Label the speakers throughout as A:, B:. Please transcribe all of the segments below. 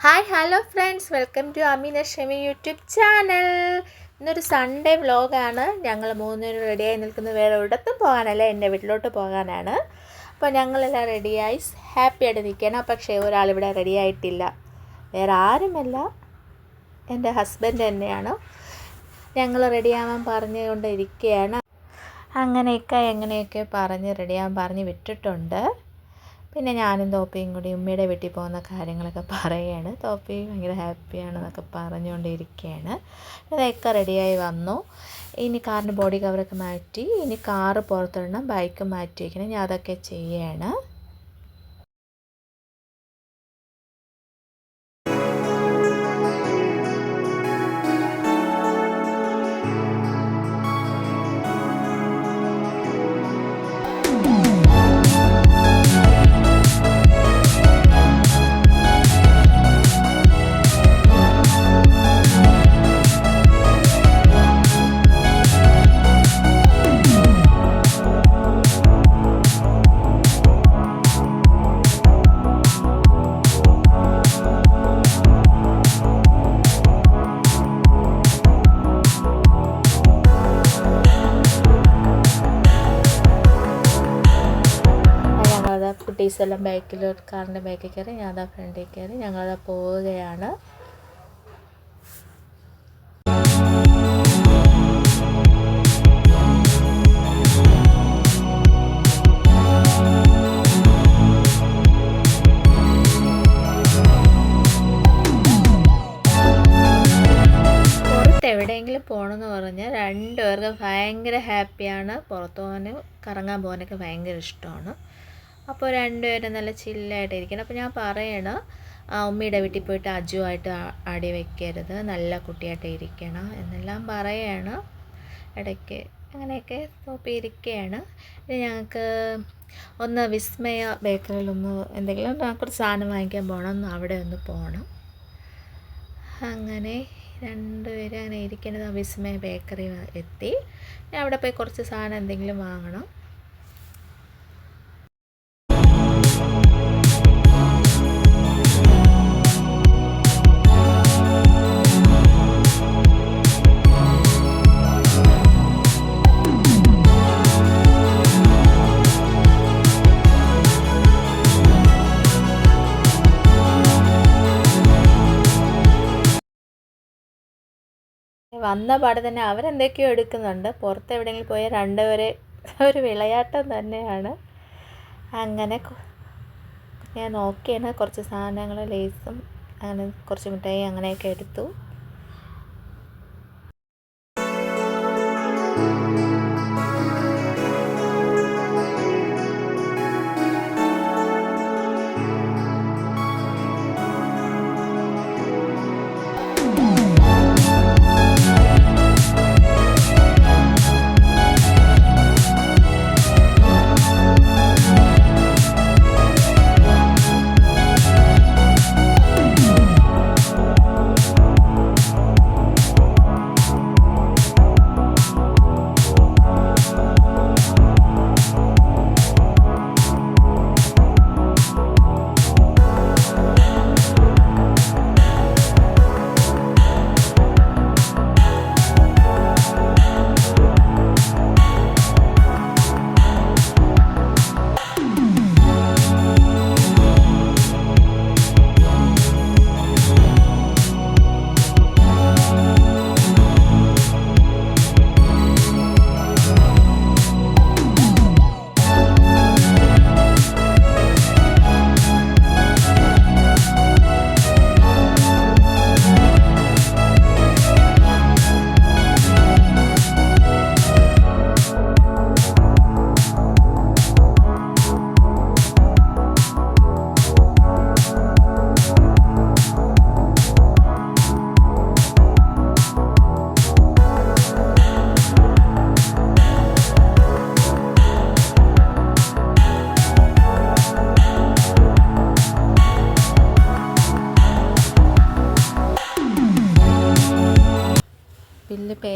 A: Hi hello friends welcome to Ameena Shemi YouTube channel ഇന്നൊരു Sunday വ്ലോഗാണ് ഞങ്ങൾ മൂന്നുപേരും റെഡിയായി നിൽക്കുന്ന. വേറെ ഒരിടത്തും പോകാനല്ല. എന്റെ വീട്ടിലോട്ട് പോകാനാണ്. അപ്പോൾ ഞങ്ങളെല്ലാം റെഡിയായി ഹാപ്പി ആയിട്ട് നിൽക്കണം പക്ഷേ ഒരാളിവിടെ റെഡി ആയിട്ടില്ല. വേറെ ആരുമല്ല. എന്റെ ഹസ്ബൻഡ് തന്നെയാണ്. ഞങ്ങൾ റെഡിയാവാൻ പറഞ്ഞുകൊണ്ടിരിക്കുകയാണ്. അങ്ങനെയൊക്കെ എങ്ങനെയൊക്കെ പറഞ്ഞ് റെഡിയാവാൻ പറഞ്ഞ് വിട്ടിട്ടുണ്ട്. പിന്നെ ഞാനും തോപ്പിയും കൂടി ഉമ്മയുടെ വീട്ടിൽ പോകുന്ന കാര്യങ്ങളൊക്കെ പറയുകയാണ് തോപ്പി ഭയങ്കര ഹാപ്പിയാണെന്നൊക്കെ പറഞ്ഞുകൊണ്ടിരിക്കുകയാണ്. അതൊക്കെ റെഡിയായി വന്നു. ഇനി കാറിന്റെ ബോഡി കവറൊക്കെ മാറ്റി ഇനി കാറ് പുറത്തിടണം ബൈക്ക് മാറ്റി വയ്ക്കണം ഞാൻ അതൊക്കെ ചെയ്യുകയാണ് കുട്ടീസെല്ലാം ബാക്കിൽ കാറിന്റെ ബാക്കിൽ കയറി ഞാൻ അതാ ഫ്രണ്ടിൽ കയറി ഞങ്ങളത് പോവുകയാണ്. എവിടെയെങ്കിലും പോകണമെന്ന് പറഞ്ഞാൽ രണ്ടുപേർക്ക് ഭയങ്കര ഹാപ്പിയാണ്. പുറത്തു പോകാനും കറങ്ങാൻ പോകാനൊക്കെ ഭയങ്കര ഇഷ്ടമാണ്. അപ്പോൾ രണ്ടുപേരും നല്ല ചില്ലായിട്ട് ഇരിക്കണം അപ്പോൾ ഞാൻ പറയണം ഉമ്മയുടെ വീട്ടിൽ പോയിട്ട് അജുവായിട്ട് ആടി വെക്കരുത്. നല്ല കുട്ടിയായിട്ട് ഇരിക്കണം എന്നെല്ലാം പറയാണ്. ഇടയ്ക്ക് അങ്ങനെയൊക്കെ നോക്കി ഇരിക്കുകയാണ് ഇനി ഞങ്ങൾക്ക് ഒന്ന് വിസ്മയ ബേക്കറിയിൽ ഒന്ന് എന്തെങ്കിലും കുറച്ച് സാധനം വാങ്ങിക്കാൻ പോകണം. ഒന്ന് അവിടെ ഒന്ന് പോകണം. അങ്ങനെ രണ്ടുപേരും അങ്ങനെ ഇരിക്കുന്നത് വിസ്മയ ബേക്കറി എത്തി. അവിടെ പോയി കുറച്ച് സാധനം എന്തെങ്കിലും വാങ്ങണം. വന്ന പാടെ തന്നെ അവരെന്തൊക്കെയോ എടുക്കുന്നുണ്ട്. പുറത്ത് എവിടെയെങ്കിലും പോയാൽ രണ്ടുപേരെ ഒരു വിളയാട്ടം തന്നെയാണ്. അങ്ങനെ ഞാൻ നോക്കിയാണ് കുറച്ച് സാധനങ്ങൾ ലേസും അങ്ങനെ കുറച്ച് മിഠായി അങ്ങനെയൊക്കെ എടുത്തു.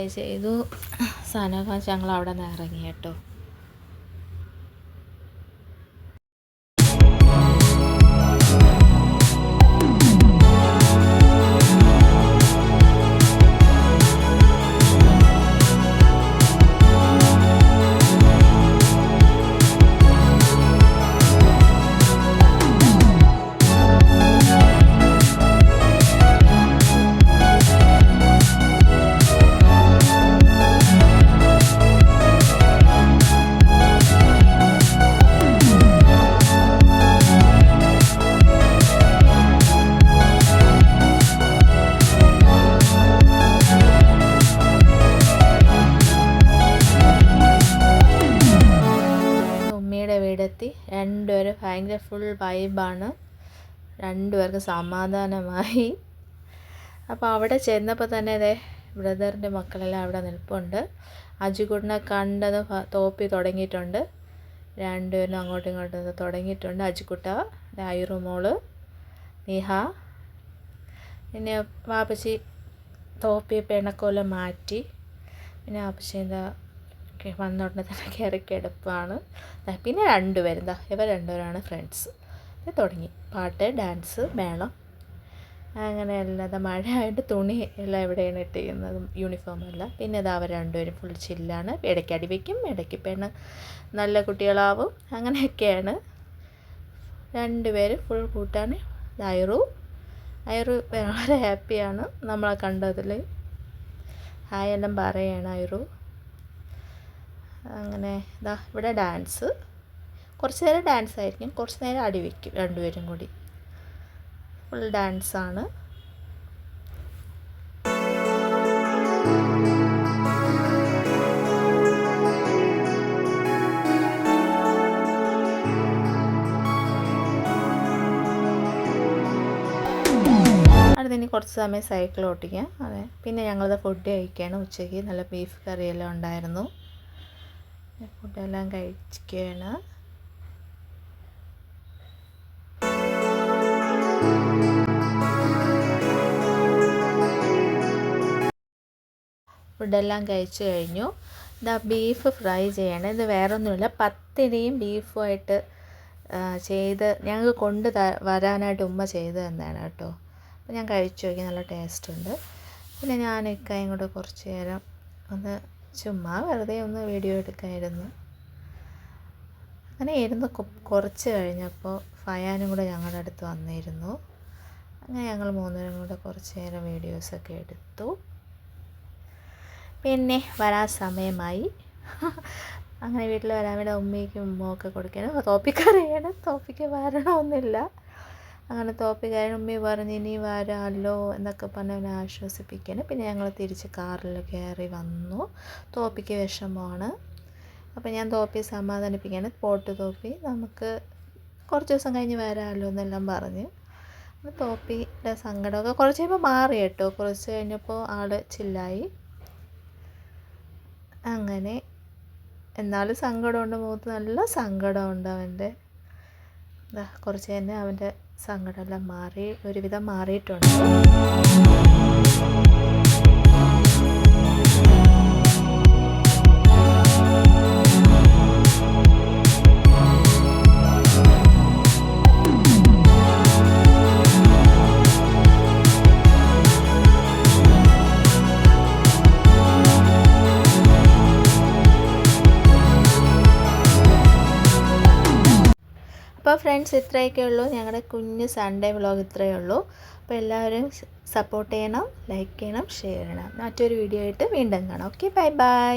A: ചെയ്തു. സാധനമൊക്കെ ഞങ്ങൾ അവിടെ നിന്ന് ഇറങ്ങി കേട്ടോ. ഭയങ്കര ഫുൾ വൈബാണ് രണ്ടുപേർക്ക് സമാധാനമായി. അപ്പോൾ അവിടെ ചെന്നപ്പോൾ തന്നെ അതെ ബ്രദറിന്റെ മക്കളെല്ലാം അവിടെ നിൽപ്പുണ്ട്. അജുകുട്ടിനെ കണ്ടത് തോപ്പി തുടങ്ങിയിട്ടുണ്ട്. രണ്ടുപേരും അങ്ങോട്ടും ഇങ്ങോട്ടും തുടങ്ങിയിട്ടുണ്ട്. അജുക്കുട്ട ഐറുമോൾ നിഹ. പിന്നെ വാപ്പച്ചി തോപ്പി പിണക്കോല മാറ്റി. പിന്നെ വാപ്പച്ചി എന്താ വന്നോടനെ തന്നെ കയറി കിടപ്പാണ് പിന്നെ രണ്ടുപേരും എന്താ ഇവർ രണ്ടുപേരാണ് ഫ്രണ്ട്സ് തുടങ്ങി. പാട്ട് ഡാൻസ് മേളം. അങ്ങനെ അല്ലാതെ മഴ ആയിട്ട് തുണി എല്ലാം എവിടെയാണ് ഇട്ടിരിക്കുന്നത്. യൂണിഫോം എല്ലാം. പിന്നെ അത് അവർ രണ്ടുപേരും ഫുൾ ചില്ലാണ് ഇടയ്ക്ക് അടി വയ്ക്കും ഇടയ്ക്ക് പെണ്ണ്. നല്ല കുട്ടികളാവും. അങ്ങനെയൊക്കെയാണ്. രണ്ടുപേരും ഫുൾ കൂട്ടാണ്. ഐറു ഐറു വളരെ ഹാപ്പിയാണ് നമ്മളെ കണ്ടതിൽ ഹായ് എല്ലാം പറയാണ് ഐറു അങ്ങനെ ഇതാ ഇവിടെ ഡാൻസ് കുറച്ച് നേരം ഡാൻസ് ആയിരിക്കും. കുറച്ച് നേരം അടി വയ്ക്കും രണ്ടുപേരും കൂടി. ഫുൾ ഡാൻസാണ് ഇനി കുറച്ച് സമയം സൈക്കിൾ ഓട്ടിക്കാം അതെ. പിന്നെ ഞങ്ങളത് ഫുഡ് കഴിക്കുകയാണ് ഉച്ചയ്ക്ക്. നല്ല ബീഫ് കറിയെല്ലാം ഉണ്ടായിരുന്നു. ഫുഡെല്ലാം കഴിക്കുകയാണ് ഫുഡെല്ലാം കഴിച്ചു കഴിഞ്ഞു. ഇതാ ബീഫ് ഫ്രൈ ചെയ്യണം. ഇത് വേറൊന്നുമില്ല. പത്തിരിയും ബീഫുമായിട്ട് ചെയ്ത് ഞങ്ങൾക്ക് കൊണ്ട് വരാനായിട്ട് ഉമ്മ ചെയ്ത് തന്നതാണ് കേട്ടോ. അപ്പോൾ ഞാൻ കഴിച്ചു നോക്കി. നല്ല ടേസ്റ്റ് ഉണ്ട്. പിന്നെ ഞാൻ ഇക്കായും കൂടെ കുറച്ച് നേരം ഒന്ന് ചുമ്മാ വെറുതെ ഒന്ന് വീഡിയോ എടുക്കായിരുന്നു. അങ്ങനെ ഇരുന്ന് കുറച്ച് കഴിഞ്ഞപ്പോൾ ഫയാനും കൂടെ ഞങ്ങളുടെ അടുത്ത് വന്നിരുന്നു. അങ്ങനെ ഞങ്ങൾ മൂന്നുപേരും കൂടെ കുറച്ച് നേരം വീഡിയോസൊക്കെ എടുത്തു. പിന്നെ വരാൻ സമയമായി. അങ്ങനെ വീട്ടിൽ വരാൻ വേണ്ടി ഉമ്മയ്ക്കും ഉമ്മയൊക്കെ കൊടുക്കണം തോപ്പിക്കറിയണം തോപ്പിക്ക് വരണമെന്നില്ല അങ്ങനെ തോപ്പിക്കാരൻ ഉമ്മി പറഞ്ഞ് ഇനി വരാമല്ലോ എന്നൊക്കെ പറഞ്ഞ് അവനെ ആശ്വസിപ്പിക്കണം പിന്നെ ഞങ്ങൾ തിരിച്ച് കാറിൽ കയറി വന്നു. തോപ്പിക്ക് വിഷമമാണ്. അപ്പോൾ ഞാൻ തോപ്പിയെ സമാധാനിപ്പിക്കുകയാണ് പോട്ട് തോപ്പി നമുക്ക് കുറച്ച് ദിവസം കഴിഞ്ഞ് വരാമല്ലോ എന്നെല്ലാം പറഞ്ഞ്. തോപ്പിയുടെ സങ്കടമൊക്കെ കുറച്ച് കഴിയുമ്പോൾ മാറി കേട്ടോ. കുറച്ച് കഴിഞ്ഞപ്പോൾ ആൾ ചില്ലായി. അങ്ങനെ. എന്നാലും സങ്കടമുണ്ട്. മുഖത്ത് നല്ല സങ്കടമുണ്ട് അവന്റെ കുറച്ച് തന്നെ അവന്റെ സങ്കടമെല്ലാം മാറി ഒരുവിധം മാറിയിട്ടുണ്ട്. ഫ്രണ്ട്സ് ഇത്രയൊക്കെ ഉള്ളൂ. ഞങ്ങളുടെ കുഞ്ഞ് സൺഡേ വ്ളോഗ് ഇത്രയേ ഉള്ളൂ. അപ്പോൾ എല്ലാവരും സപ്പോർട്ട് ചെയ്യണം ലൈക്ക് ചെയ്യണം ഷെയർ ചെയ്യണം. മറ്റൊരു വീഡിയോ ആയിട്ട് വീണ്ടും കാണാം. Okay bye bye